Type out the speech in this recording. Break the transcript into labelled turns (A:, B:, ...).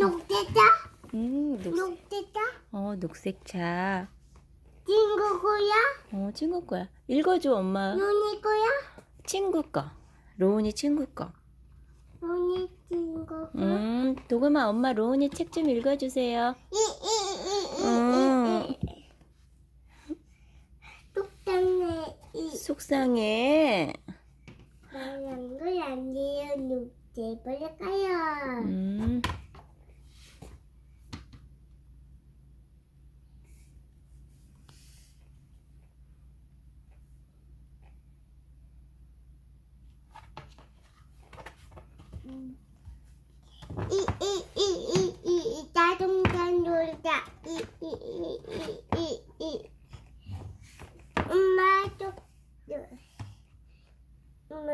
A: 녹대자?
B: 음, 녹색.
A: 녹대자?
B: 어, 녹색 차.
A: 친구구야?
B: 어, 친구 거야. 읽어줘, 엄마.
A: 눈이 거야?
B: 친구 거. 로운이 친구 거.
A: 눈이 친구구?
B: 음, 도금아, 엄마 로운이 책 좀 읽어주세요.
A: 이 이 이이이
B: 음.
A: 똑딱네 이
B: 속상해.
A: 말한 걸 아니에요 녹대 버릴까요?
B: 음,
A: 이 이 이 이 이 자동차 놀자. 이 이 이 이 이 이. 엄마 쪽 엄마